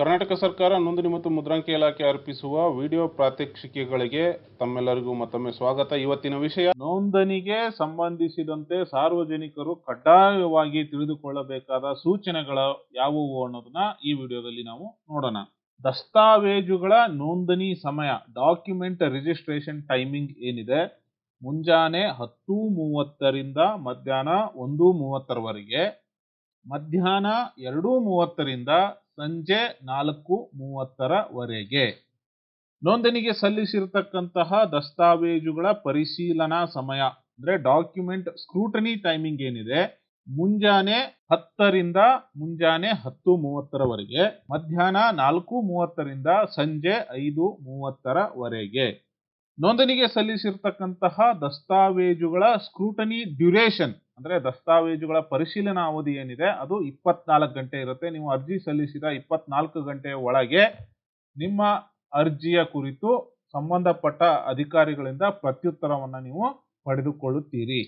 ಕರ್ನಾಟಕ ಸರ್ಕಾರ ನೋಂದಣಿ ಮತ್ತು ಮುದ್ರಾಂಕ ಇಲಾಖೆ ಅರ್ಪಿಸುವ ವಿಡಿಯೋ ಪ್ರಾತ್ಯಕ್ಷಿಕೆಗಳಿಗೆ ತಮ್ಮೆಲ್ಲರಿಗೂ ಮತ್ತೊಮ್ಮೆ ಸ್ವಾಗತ. ಇವತ್ತಿನ ವಿಷಯ, ನೋಂದಣಿಗೆ ಸಂಬಂಧಿಸಿದಂತೆ ಸಾರ್ವಜನಿಕರು ಕಡ್ಡಾಯವಾಗಿ ತಿಳಿದುಕೊಳ್ಳಬೇಕಾದ ಸೂಚನೆಗಳು ಯಾವುವು ಅನ್ನೋದನ್ನ ಈ ವಿಡಿಯೋದಲ್ಲಿ ನಾವು ನೋಡೋಣ. ದಸ್ತಾವೇಜುಗಳ ನೋಂದಣಿ ಸಮಯ, ಡಾಕ್ಯುಮೆಂಟ್ ರಿಜಿಸ್ಟ್ರೇಷನ್ ಟೈಮಿಂಗ್ ಏನಿದೆ? ಮುಂಜಾನೆ ಹತ್ತು ಮೂವತ್ತರಿಂದ ಮಧ್ಯಾಹ್ನ ಒಂದು ಮೂವತ್ತರವರೆಗೆ ಮಧ್ಯಾಹ್ನ ಎರಡು ಮೂವತ್ತರಿಂದ ಸಂಜೆ ನಾಲ್ಕು ಮೂವತ್ತರವರೆಗೆ. ನೋಂದಣಿಗೆ ಸಲ್ಲಿಸಿರ್ತಕ್ಕಂತಹ ದಸ್ತಾವೇಜುಗಳ ಪರಿಶೀಲನಾ ಸಮಯ, ಅಂದ್ರೆ ಡಾಕ್ಯುಮೆಂಟ್ ಸ್ಕ್ರೂಟನಿ ಟೈಮಿಂಗ್ ಏನಿದೆ, ಮುಂಜಾನೆ ಹತ್ತರಿಂದ ಮುಂಜಾನೆ ಹತ್ತು ಮೂವತ್ತರವರೆಗೆ, ಮಧ್ಯಾಹ್ನ ನಾಲ್ಕು ಮೂವತ್ತರಿಂದ ಸಂಜೆ ಐದು ಮೂವತ್ತರವರೆಗೆ. ನೋಂದಣಿಗೆ ಸಲ್ಲಿಸಿರ್ತಕ್ಕಂತಹ ದಸ್ತಾವೇಜುಗಳ ಸ್ಕ್ರೂಟನಿ ಡ್ಯೂರೇಷನ್ ಅಂದ್ರೆ ದಸ್ತಾವೇಜುಗಳ ಪರಿಶೀಲನಾ ಅವಧಿ ಏನಿದೆ, ಅದು ಇಪ್ಪತ್ನಾಲ್ಕು ಗಂಟೆ ಇರುತ್ತೆ. ನೀವು ಅರ್ಜಿ ಸಲ್ಲಿಸಿದ ಇಪ್ಪತ್ನಾಲ್ಕು ಗಂಟೆಯ ಒಳಗೆ ನಿಮ್ಮ ಅರ್ಜಿಯ ಕುರಿತು ಸಂಬಂಧಪಟ್ಟ ಅಧಿಕಾರಿಗಳಿಂದ ಪ್ರತ್ಯುತ್ತರವನ್ನು ನೀವು ಪಡೆದುಕೊಳ್ಳುತ್ತೀರಿ.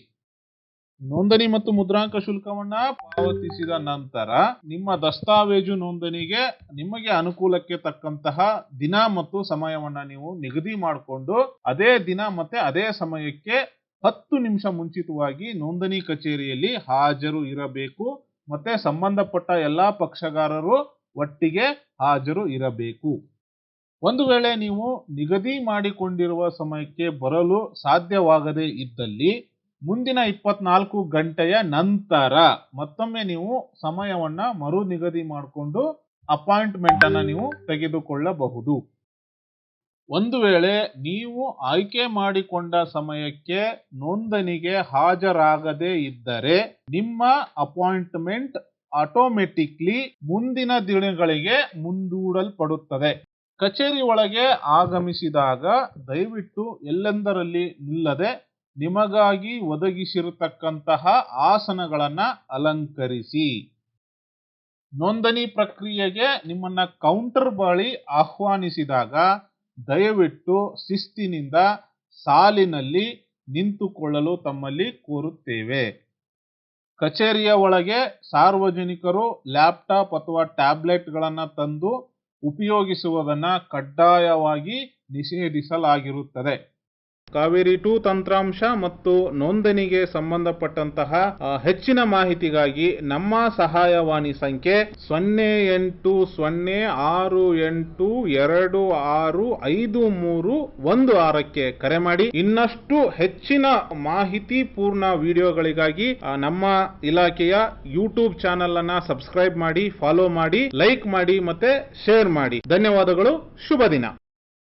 ನೋಂದಣಿ ಮತ್ತು ಮುದ್ರಾಂಕ ಶುಲ್ಕವನ್ನ ಪಾವತಿಸಿದ ನಂತರ ನಿಮ್ಮ ದಸ್ತಾವೇಜು ನೋಂದಣಿಗೆ ನಿಮಗೆ ಅನುಕೂಲಕ್ಕೆ ತಕ್ಕಂತಹ ದಿನ ಮತ್ತು ಸಮಯವನ್ನ ನೀವು ನಿಗದಿ ಮಾಡಿಕೊಂಡು, ಅದೇ ದಿನ ಮತ್ತೆ ಅದೇ ಸಮಯಕ್ಕೆ ಹತ್ತು ನಿಮಿಷ ಮುಂಚಿತವಾಗಿ ನೋಂದಣಿ ಕಚೇರಿಯಲ್ಲಿ ಹಾಜರು ಇರಬೇಕು. ಮತ್ತೆ ಸಂಬಂಧಪಟ್ಟ ಎಲ್ಲಾ ಪಕ್ಷಗಾರರು ಒಟ್ಟಿಗೆ ಹಾಜರು ಇರಬೇಕು. ಒಂದು ವೇಳೆ ನೀವು ನಿಗದಿ ಮಾಡಿಕೊಂಡಿರುವ ಸಮಯಕ್ಕೆ ಬರಲು ಸಾಧ್ಯವಾಗದೇ ಇದ್ದಲ್ಲಿ ಮುಂದಿನ ಇಪ್ಪತ್ನಾಲ್ಕು ಗಂಟೆಯ ನಂತರ ಮತ್ತೊಮ್ಮೆ ನೀವು ಸಮಯವನ್ನ ಮರು ನಿಗದಿ ಮಾಡಿಕೊಂಡು ಅಪಾಯಿಂಟ್ಮೆಂಟ್ ಅನ್ನ ನೀವು ತೆಗೆದುಕೊಳ್ಳಬಹುದು. ಒಂದು ವೇಳೆ ನೀವು ಆಯ್ಕೆ ಮಾಡಿಕೊಂಡ ಸಮಯಕ್ಕೆ ನೋಂದಣಿಗೆ ಹಾಜರಾಗದೇ ಇದ್ದರೆ ನಿಮ್ಮ ಅಪಾಯಿಂಟ್ಮೆಂಟ್ ಆಟೋಮೆಟಿಕ್ಲಿ ಮುಂದಿನ ದಿನಗಳಿಗೆ ಮುಂದೂಡಲ್ಪಡುತ್ತದೆ. ಕಚೇರಿ ಒಳಗೆ ಆಗಮಿಸಿದಾಗ ದಯವಿಟ್ಟು ಎಲ್ಲೆಂದರಲ್ಲಿ ನಿಲ್ಲದೆ ನಿಮಗಾಗಿ ಒದಗಿಸಿರತಕ್ಕಂತಹ ಆಸನಗಳನ್ನ ಅಲಂಕರಿಸಿ. ನೋಂದಣಿ ಪ್ರಕ್ರಿಯೆಗೆ ನಿಮ್ಮನ್ನ ಕೌಂಟರ್ ಬಳಿ ಆಹ್ವಾನಿಸಿದಾಗ ದಯವಿಟ್ಟು ಶಿಸ್ತಿನಿಂದ ಸಾಲಿನಲ್ಲಿ ನಿಂತುಕೊಳ್ಳಲು ತಮ್ಮಲ್ಲಿ ಕೋರುತ್ತೇವೆ. ಕಚೇರಿಯ ಒಳಗೆ ಸಾರ್ವಜನಿಕರು ಲ್ಯಾಪ್ಟಾಪ್ ಅಥವಾ ಟ್ಯಾಬ್ಲೆಟ್ಗಳನ್ನು ತಂದು ಉಪಯೋಗಿಸುವುದನ್ನ ಕಡ್ಡಾಯವಾಗಿ ನಿಷೇಧಿಸಲಾಗಿರುತ್ತದೆ. ಕಾವೇರಿ ಟು ತಂತ್ರಾಂಶ ಮತ್ತು ನೋಂದಣಿಗೆ ಸಂಬಂಧಪಟ್ಟಂತಹ ಹೆಚ್ಚಿನ ಮಾಹಿತಿಗಾಗಿ ನಮ್ಮ ಸಹಾಯವಾಣಿ ಸಂಖ್ಯೆ ಸೊನ್ನೆ ಎಂಟು ಸೊನ್ನೆ ಆರು ಎಂಟು ಎರಡು ಆರು ಐದು ಮೂರು ಒಂದು ಆರಕ್ಕೆ ಕರೆ ಮಾಡಿ. ಇನ್ನಷ್ಟು ಹೆಚ್ಚಿನ ಮಾಹಿತಿ ಪೂರ್ಣ ವಿಡಿಯೋಗಳಿಗಾಗಿ ನಮ್ಮ ಇಲಾಖೆಯ ಯೂಟ್ಯೂಬ್ ಚಾನೆಲ್ ಅನ್ನ ಸಬ್ಸ್ಕ್ರೈಬ್ ಮಾಡಿ, ಫಾಲೋ ಮಾಡಿ, ಲೈಕ್ ಮಾಡಿ ಮತ್ತೆ ಶೇರ್ ಮಾಡಿ. ಧನ್ಯವಾದಗಳು, ಶುಭ ದಿನ.